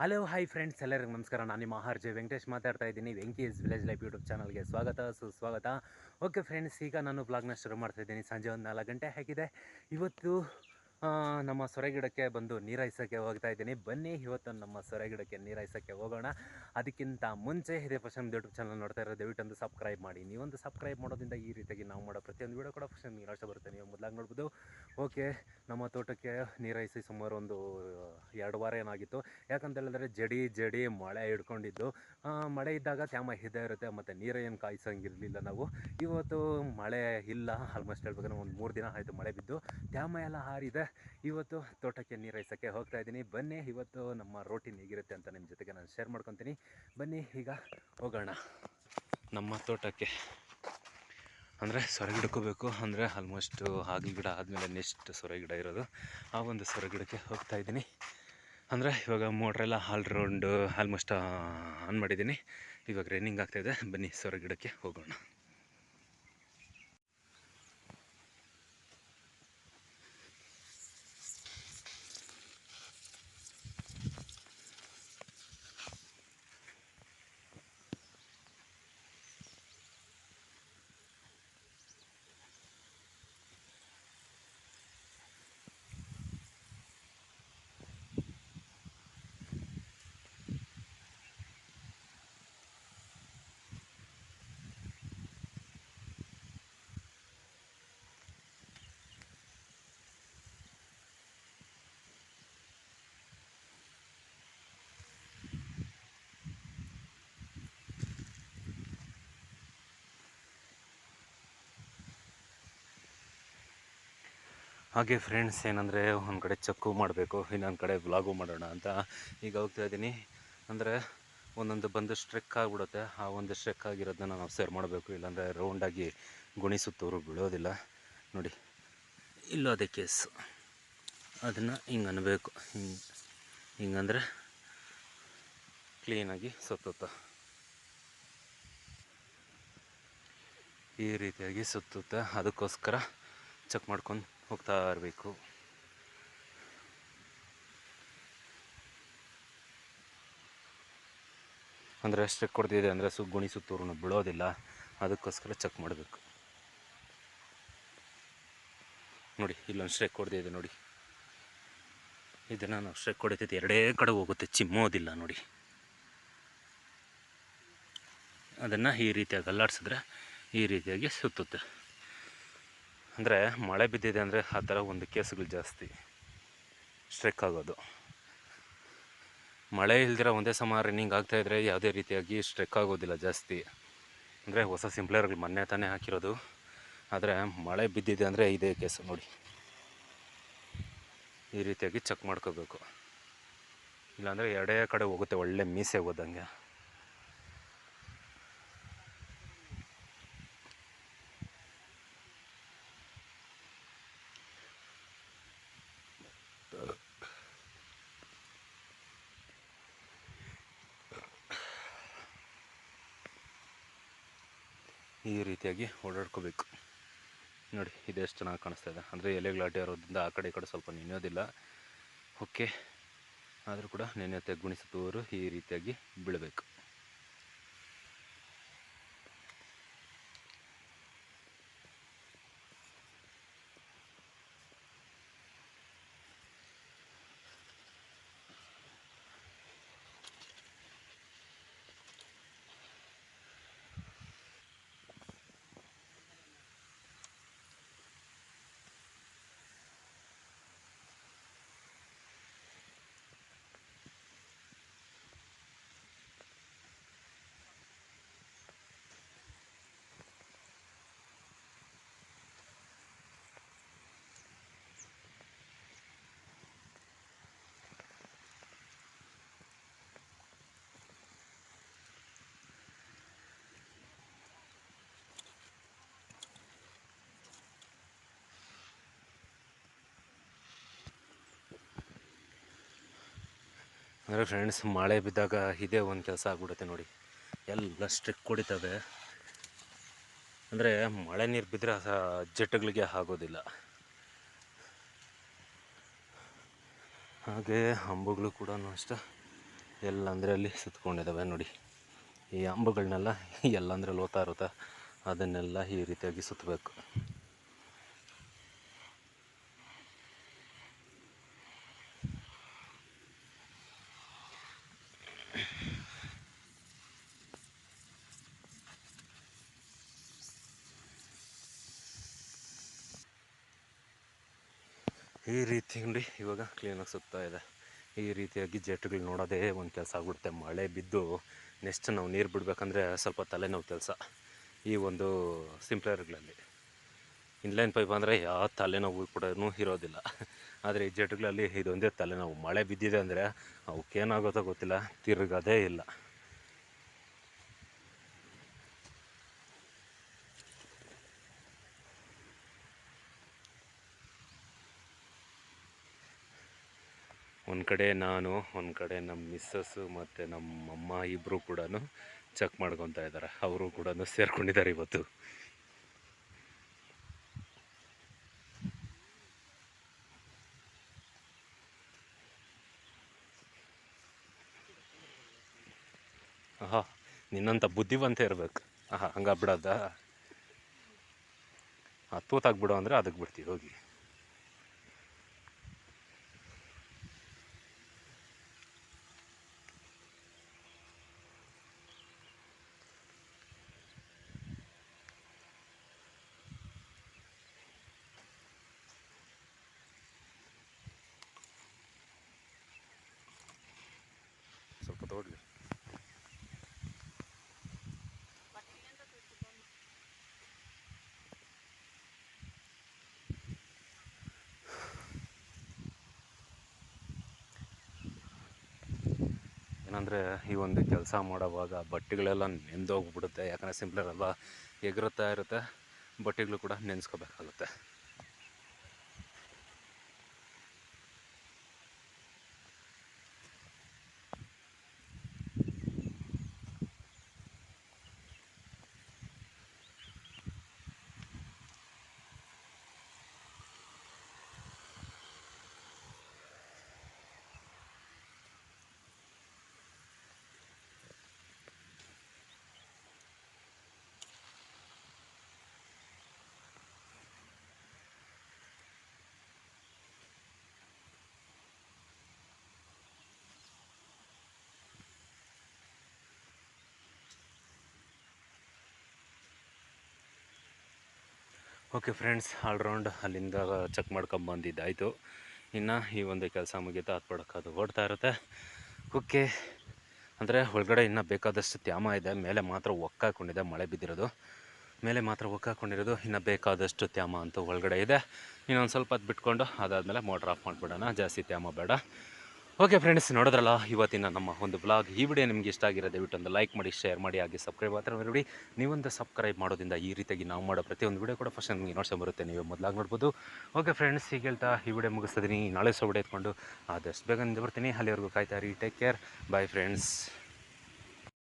Hello hi friends ಎಲ್ಲರಿಗೂ ನಮಸ್ಕಾರ. ನಾನು ನಿಮ್ಮ ಆಹಾರ್ ಜೆ ವೆಂಕಟೇಶ್ ಮಾತಾಡ್ತಾ ಇದ್ದೀನಿ. ವೆಂಕೀಸ್ ವಿಲೇಜ್ ಲೈಫ್ ಯೂಟ್ಯೂಬ್ ಚಾನಲ್ಗೆ ಸ್ವಾಗತ, ಸುಸ್ವಾಗತ. ಓಕೆ ಫ್ರೆಂಡ್ಸ್ ಈಗ ನಾನು ಬ್ಲಾಗ್ನ ಶುರು ಮಾಡ್ತಾ ಇದ್ದೀನಿ. ಸಂಜೆ ಒಂದು ನಾಲ್ಕು ಗಂಟೆ ಆಗಿದೆ. ಇವತ್ತು ನಮ್ಮ ಸೊರೆಗಿಡಕ್ಕೆ ಬಂದು ನೀರಾಯಿಸೋಕ್ಕೆ ಹೋಗ್ತಾ ಇದ್ದೀನಿ. ಬನ್ನಿ, ಇವತ್ತು ನಮ್ಮ ಸೊರೆಗಿಡಕ್ಕೆ ನೀರಾಯಿಸೋಕ್ಕೆ ಹೋಗೋಣ. ಅದಕ್ಕಿಂತ ಮುಂಚೆ ಇದೇ ಫಸ್ಟ್ ನಮ್ಮ ಯೂಟ್ಯೂಬ್ ಚಾನಲ್ ನೋಡ್ತಾ ಇರೋ ದಯವಿಟ್ಟು ಸಬ್ಸ್ಕ್ರೈಬ್ ಮಾಡಿ. ನೀವೊಂದು ಸಬ್ಸ್ಕ್ರೈಬ್ ಮಾಡೋದ್ರಿಂದ ಈ ರೀತಿಯಾಗಿ ನಾವು ಮಾಡೋ ಪ್ರತಿಯೊಂದು ವೀಡಿಯೋ ಕೂಡ ಫಸ್ಟ್ ನೀರು ಆಶೆ ಬರುತ್ತೆ. ನೀವು ಮೊದಲಾಗಿ ನೋಡ್ಬೋದು. ಓಕೆ, ನಮ್ಮ ತೋಟಕ್ಕೆ ನೀರಾಯಿಸಿ ಸುಮಾರು ಒಂದು ಎರಡು ವಾರ ಏನಾಗಿತ್ತು. ಯಾಕಂತ ಹೇಳಿದ್ರೆ ಜಡಿ ಜಡಿ ಮಳೆ ಹಿಡ್ಕೊಂಡಿದ್ದು. ಮಳೆ ಇದ್ದಾಗ ತ್ಯಾಮ ಇದ್ದೇ ಇರುತ್ತೆ, ಮತ್ತು ನೀರೇನು ಕಾಯಿಸೋಂಗಿರಲಿಲ್ಲ ನಾವು. ಇವತ್ತು ಮಳೆ ಇಲ್ಲ. ಆಲ್ಮೋಸ್ಟ್ ಹೇಳ್ಬೇಕಂದ್ರೆ ಒಂದು ಮೂರು ದಿನ ಆಯಿತು ಮಳೆ ಬಿದ್ದು. ತ್ಯಾಮ ಎಲ್ಲ ಹಾರಿದೆ. ಇವತ್ತು ತೋಟಕ್ಕೆ ನೀರೈಸೋಕ್ಕೆ ಹೋಗ್ತಾ ಇದ್ದೀನಿ. ಬನ್ನಿ, ಇವತ್ತು ನಮ್ಮ ರೋಟೀನ್ ಹೇಗಿರುತ್ತೆ ಅಂತ ನಿಮ್ಮ ಜೊತೆಗೆ ನಾನು ಶೇರ್ ಮಾಡ್ಕೊತೀನಿ. ಬನ್ನಿ, ಈಗ ಹೋಗೋಣ. ನಮ್ಮ ತೋಟಕ್ಕೆ. ಅಂದರೆ ಸೊರಗಿಡಕ್ಕೂ ಬೇಕು ಅಂದರೆ ಆಲ್ಮೋಸ್ಟು ಹಾಗಲ ಗಿಡ ಆದಮೇಲೆ ನೆಕ್ಸ್ಟ್ ಸೊರಗಿಡ ಇರೋದು. ಆ ಒಂದು ಸೊರಗಿಡಕ್ಕೆ ಹೋಗ್ತಾ ಇದ್ದೀನಿ. ಅಂದರೆ ಇವಾಗ ಮೋಟ್ರೆಲ್ಲ ಆಲ್ ರೌಂಡ್ ಆಲ್ಮೋಸ್ಟ್ ಆನ್ ಮಾಡಿದ್ದೀನಿ. ಇವಾಗ ರನ್ನಿಂಗ್ ಆಗ್ತಾಯಿದೆ ಬನ್ನಿ, ಸೊರಗಿಡಕ್ಕೆ ಹೋಗೋಣ. ಹಾಗೆ ಫ್ರೆಂಡ್ಸ್ ಏನಂದರೆ ಒಂದು ಕಡೆ ಚೆಕ್ಕು ಮಾಡಬೇಕು, ಇನ್ನೊಂದು ಕಡೆ ವ್ಲಾಗು ಮಾಡೋಣ ಅಂತ ಈಗ ಹೋಗ್ತಾ ಇದ್ದೀನಿ. ಅಂದರೆ ಒಂದೊಂದು ಬಂದು ಸ್ಟ್ರೆಕ್ ಆಗಿಬಿಡುತ್ತೆ. ಆ ಒಂದು ಸ್ಟ್ರೆಕ್ ಆಗಿರೋದನ್ನ ನಾವು ಸೇರ್ ಮಾಡಬೇಕು. ಇಲ್ಲಾಂದರೆ ರೌಂಡಾಗಿ ಗುಣಿಸುತ್ತವರು ಬೀಳೋದಿಲ್ಲ. ನೋಡಿ, ಇಲ್ಲೋ ಅದೇ ಕೇಸು ಅದನ್ನು ಹಿಂಗೆ ಅನ್ನಬೇಕು ಹಿಂಗೆ ಹಿಂಗಂದರೆ ಕ್ಲೀನಾಗಿ ಸುತ್ತುತ್ತ. ಈ ರೀತಿಯಾಗಿ ಸುತ್ತುತ್ತೆ. ಅದಕ್ಕೋಸ್ಕರ ಚೆಕ್ ಮಾಡ್ಕೊಂಡು ಹೋಗ್ತಾ ಇರಬೇಕು. ಅಂದರೆ ಸ್ಟ್ರೆಕ್ ಕೊಡ್ತಿದೆ ಅಂದರೆ ಸು ಗುಣಿ ಬೀಳೋದಿಲ್ಲ ಅದಕ್ಕೋಸ್ಕರ ಚೆಕ್ ಮಾಡಬೇಕು. ನೋಡಿ, ಇಲ್ಲೊಂದು ಸ್ಟ್ರೆಕ್ ಕೊಡ್ತಿದೆ ನೋಡಿ. ಇದನ್ನು ನಾವು ಸ್ಟ್ರೆಕ್ ಹೊಡಿತೈತಿ ಎರಡೇ ಕಡೆ ಹೋಗುತ್ತೆ, ಚಿಮ್ಮೋದಿಲ್ಲ ನೋಡಿ. ಅದನ್ನು ಈ ರೀತಿಯಾಗಿ ಅಲ್ಲಾಡಿಸಿದ್ರೆ ಈ ರೀತಿಯಾಗಿ ಸುತ್ತುತ್ತೆ. ಅಂದರೆ ಮಳೆ ಬಿದ್ದಿದೆ ಅಂದರೆ ಆ ಥರ ಒಂದು ಕೇಸುಗಳು ಜಾಸ್ತಿ ಸ್ಟ್ರೆಕ್ ಆಗೋದು. ಮಳೆ ಇಲ್ದಿರ ಒಂದೇ ಸಮ ರನ್ನಿಂಗ್ ಆಗ್ತಾಯಿದ್ರೆ ಯಾವುದೇ ರೀತಿಯಾಗಿ ಸ್ಟ್ರೆಕ್ ಆಗೋದಿಲ್ಲ ಜಾಸ್ತಿ. ಅಂದರೆ ಹೊಸ ಸಿಂಪ್ಲರ್ಗಳು ಮೊನ್ನೆ ತಾನೇ ಹಾಕಿರೋದು. ಆದರೆ ಮಳೆ ಬಿದ್ದಿದೆ ಅಂದರೆ ಇದೇ ಕೇಸು ನೋಡಿ. ಈ ರೀತಿಯಾಗಿ ಚೆಕ್ ಮಾಡ್ಕೋಬೇಕು. ಇಲ್ಲಾಂದರೆ ಎರಡೇ ಕಡೆ ಹೋಗುತ್ತೆ ಒಳ್ಳೆ ಮೀಸೆ ಹೋದಂಗೆ. ಈ ರೀತಿಯಾಗಿ ಓಡಾಡ್ಕೋಬೇಕು. ನೋಡಿ ಇದೆಷ್ಟು ಚೆನ್ನಾಗಿ ಕಾಣಿಸ್ತಾ ಇದೆ. ಅಂದರೆ ಎಲೆಗಳು ಅಡ್ಡ ಇರೋದ್ರಿಂದ ಆ ಕಡೆ ಈ ಕಡೆ ಸ್ವಲ್ಪ ನೆನೆಯೋದಿಲ್ಲ. ಓಕೆ ಆದರೂ ಕೂಡ ನೆನೆಯುತ್ತೆ ತೆಗ್ಗುಣಿಸುತ್ತುವರು ಈ ರೀತಿಯಾಗಿ ಬೀಳಬೇಕು. ಅಂದರೆ ಫ್ರೆಂಡ್ಸ್ ಮಳೆ ಬಿದ್ದಾಗ ಇದೇ ಒಂದು ಕೆಲಸ ಆಗ್ಬಿಡುತ್ತೆ ನೋಡಿ. ಎಲ್ಲ ಸ್ಟ್ರಿಕ್ ಹೊಡಿತವೆ ಅಂದರೆ ಮಳೆ ನೀರು ಬಿದ್ದರೆ ಜೆಟ್ಟುಗಳಿಗೆ ಆಗೋದಿಲ್ಲ. ಹಾಗೆ ಅಂಬುಗಳು ಕೂಡ ಅಷ್ಟೇ. ಎಲ್ಲಂದರೆ ಅಲ್ಲಿ ಸುತ್ಕೊಂಡಿದ್ದಾವೆ ನೋಡಿ. ಈ ಅಂಬುಗಳನ್ನೆಲ್ಲ ಎಲ್ಲಂದ್ರಲ್ಲಿ ಲೋತಾ ಇರುತ್ತೆ ಅದನ್ನೆಲ್ಲ ಈ ರೀತಿಯಾಗಿ ಸುತ್ತಬೇಕು ಈ ರೀತಿ ನೋಡಿ, ಇವಾಗ ಕ್ಲೀನಾಗಿ ಸುತ್ತಾ ಇದೆ. ಈ ರೀತಿಯಾಗಿ ಜೆಟ್ಗಳು ನೋಡೋದೇ ಒಂದು ಕೆಲಸ ಆಗ್ಬಿಡುತ್ತೆ. ಮಳೆ ಬಿದ್ದು ನೆಕ್ಸ್ಟ್ ನಾವು ನೀರು ಬಿಡಬೇಕಂದ್ರೆ ಸ್ವಲ್ಪ ತಲೆನೋವು ಕೆಲಸ ಈ ಒಂದು ಸಿಂಪ್ಲರ್ಗಳಲ್ಲಿ. ಇನ್ಲೈನ್ ಪೈಪ್ ಅಂದರೆ ಯಾವ ತಲೆನೋವು ಕೂಡ ಇರೋದಿಲ್ಲ. ಆದರೆ ಈ ಜೆಟ್ಗಳಲ್ಲಿ ಇದೊಂದೇ ತಲೆನೋವು. ಮಳೆ ಬಿದ್ದಿದೆ ಅಂದರೆ ಅವಕ್ಕೇನಾಗುತ್ತೋ ಗೊತ್ತಿಲ್ಲ, ತಿರುಗದೇ ಇಲ್ಲ. ಒಂದು ಕಡೆ ನಾನು, ಒಂದು ಕಡೆ ನಮ್ಮ ಮಿಸ್ಸಸ್ಸು ಮತ್ತು ನಮ್ಮ ಅಮ್ಮ ಇಬ್ಬರು ಕೂಡ ಚೆಕ್ ಮಾಡ್ಕೊತಾ ಇದ್ದಾರೆ ಅವರು ಕೂಡ ಸೇರ್ಕೊಂಡಿದ್ದಾರೆ ಇವತ್ತು. ಆಹಾ ನಿನ್ನಂಥ ಬುದ್ಧಿವಂತ ಇರ್ಬೇಕು. ಆಹಾ ಹಂಗ ಹತ್ತು ಹಾಂ ಬಿಡೋ ಅಂದರೆ ಅದಕ್ಕೆ ಬಿಡ್ತೀವಿ ಹೋಗಿ ಸ್ವಲ್ಪ ತಗೊಳ್ಳಿ ಏನಂದರೆ, ಈ ಒಂದು ಕೆಲಸ ಮಾಡೋವಾಗ ಬಟ್ಟೆಗಳೆಲ್ಲ ನೆಂದೋಗ್ಬಿಡುತ್ತೆ ಯಾಕಂದರೆ, ಸಿಂಪ್ಲರ್ ಅಲ್ವಾ? ಎಗರುತ್ತಾ ಇರುತ್ತೆ. ಬಟ್ಟೆಗಳು ಕೂಡ ನೆನೆಸ್ಕೋಬೇಕಾಗುತ್ತೆ. ಓಕೆ ಫ್ರೆಂಡ್ಸ್ ಆಲ್ರೌಂಡ್ ಅಲ್ಲಿಂದ ಚೆಕ್ ಮಾಡ್ಕೊಂಬಂದಿದ್ದಾಯಿತು ಇನ್ನು ಈ ಒಂದು ಕೆಲಸ ಮುಗಿತಾ ಅದು ಓಡ್ತಾ ಇರುತ್ತೆ. ಓಕೆ ಅಂದರೆ ಒಳಗಡೆ ಇನ್ನು ಬೇಕಾದಷ್ಟು ತ್ಯಾಮ ಇದೆ, ಮೇಲೆ ಮಾತ್ರ ಒಕ್ಕಾಕೊಂಡಿದೆ ಮಳೆ ಬಿದ್ದಿರೋದು. ಮೇಲೆ ಮಾತ್ರ ಒಕ್ಕಾಕೊಂಡಿರೋದು ಇನ್ನು ಬೇಕಾದಷ್ಟು ತ್ಯಾಮ ಅಂತೂ ಒಳಗಡೆ ಇದೆ. ಇನ್ನೊಂದು ಸ್ವಲ್ಪ ಹೊತ್ತು ಬಿಟ್ಕೊಂಡು ಅದಾದಮೇಲೆ ಮೋಟ್ರ್ ಆಫ್ ಮಾಡಿಬಿಡೋಣ, ಜಾಸ್ತಿ ತ್ಯಾಮ ಬೇಡ. ಓಕೆ ಫ್ರೆಂಡ್ಸ್ ನೋಡಿದ್ರಲ್ಲ, ಇವತ್ತಿನ ನಮ್ಮ ಒಂದು ಬ್ಲಾಗ್ ಈ ವಿಡಿಯೋ ನಿಮಗೆ ಇಷ್ಟ ಆಗಿರೋ ದಯವಿಟ್ಟು ಒಂದು ಲೈಕ್ ಮಾಡಿ ಶೇರ್ ಮಾಡಿ, ಹಾಗೆ ಸಬ್ಸ್ಕ್ರೈಬ್ ಮಾತ್ರ ಮಾಡಿ ನೀವೊಂದು ಸಬ್ಸ್ಕ್ರೈಬ್ ಮಾಡೋದ್ರಿಂದ ಈ ರೀತಿಯಾಗಿ ನಾವು ಮಾಡೋ ಪ್ರತಿಯೊಂದು ವಿಡಿಯೋ ಕೂಡ ಫಸ್ಟ್ ನಿಮಗೆ ನೋಡ್ಸೋ ಬರುತ್ತೆ. ನೀವು ಮೊದಲಾಗಿ ನೋಡ್ಬೋದು. ಓಕೆ ಫ್ರೆಂಡ್ಸ್ ಈಗ ಹೇಳ್ತಾ ಈ ವಿಡಿಯೋ ಮುಗಿಸ್ತಿದ್ದೀನಿ ನಾಳೆ ಸೊ ವಿಡಿಯೋ ಎತ್ಕೊಂಡು ಆದಷ್ಟು ಬೇಗ ಬರ್ತೀನಿ ಅಲ್ಲಿವರೆಗೂ ಕಾಯ್ತಾ ರೀ ಟೇಕ್ ಕೇರ್ ಬಾಯ್ ಫ್ರೆಂಡ್ಸ್